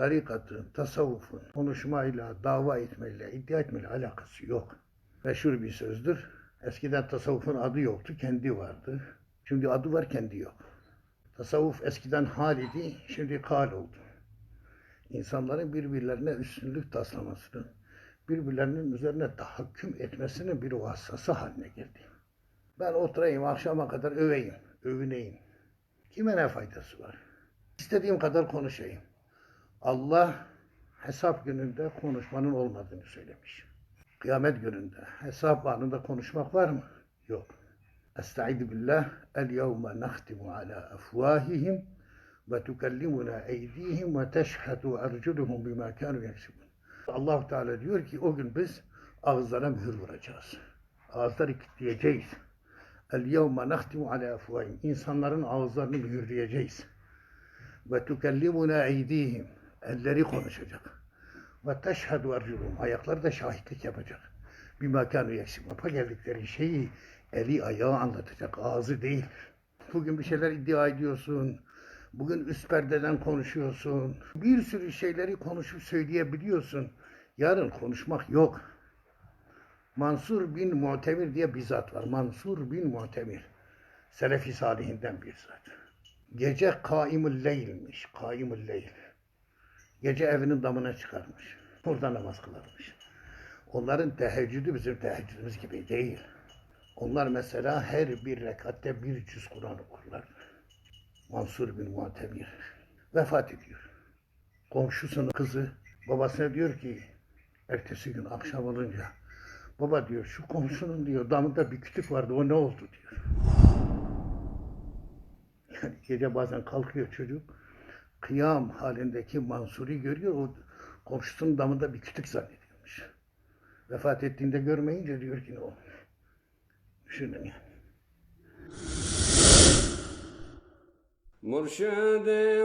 tarikatın, tasavvufun konuşmayla, dava etmeyle, iddia etmeyle alakası yok. Meşhur bir sözdür. Eskiden tasavvufun adı yoktu, kendi vardı. Şimdi adı var, kendi yok. Tasavvuf eskiden hal idi, şimdi kal oldu. İnsanların birbirlerine üstünlük taslamasının, birbirlerinin üzerine tahakküm etmesinin bir vasıtası haline geldi. Ben oturayım akşama kadar öveyim, övüneyim. Kime ne faydası var? İstediğim kadar konuşayım. Allah hesap gününde konuşmanın olmadığını söylemiş. Kıyamet gününde hesap anında konuşmak var mı? Yok. Estaizu billah. El yevme nahtimu ala afvahihim ve tukellimuna eydihim ve teşhadu erculuhum bima kanu yeksibun. allah Teala diyor ki o gün biz ağızlara mühür vuracağız. Ağızları kilitleyeceğiz. El yevme nahtimu ala afvahihim. İnsanların ağızlarını mühürleyeceğiz. Ve tukellimuna eydihim. Elleri konuşacak. Ve teşhedü erculuhum. Ayakları da şahitlik yapacak. Bir makanı yakışık. Yapa geldikleri şeyi eli ayağı anlatacak. Ağzı değil. Bugün bir şeyler iddia ediyorsun. Bugün üst perdeden konuşuyorsun. Bir sürü şeyleri konuşup söyleyebiliyorsun. Yarın konuşmak yok. Mansur bin Mu'temir diye bir zat var. Mansur bin Mu'temir. Selefi salihinden bir zat. Gece kaimul leylmiş. Kaimul leyl. Gece evinin damına çıkarmış. Burada namaz kılarmış. Onların teheccüdü bizim teheccüdümüz gibi değil. Onlar mesela her bir rekatte bir cüz Kur'an okurlar. Mansur bin Mu'temir vefat ediyor. Komşusunun kızı babasına diyor ki ertesi gün akşam olunca baba diyor şu komşunun diyor damında bir kütük vardı o ne oldu diyor. Yani gece bazen kalkıyor çocuk kıyam halindeki Mansur'u görüyor. O komşusunun damında bir kütük zannediyormuş. Vefat ettiğinde görmeyince diyor ki ne olmuş. Düşünün yani. Murşade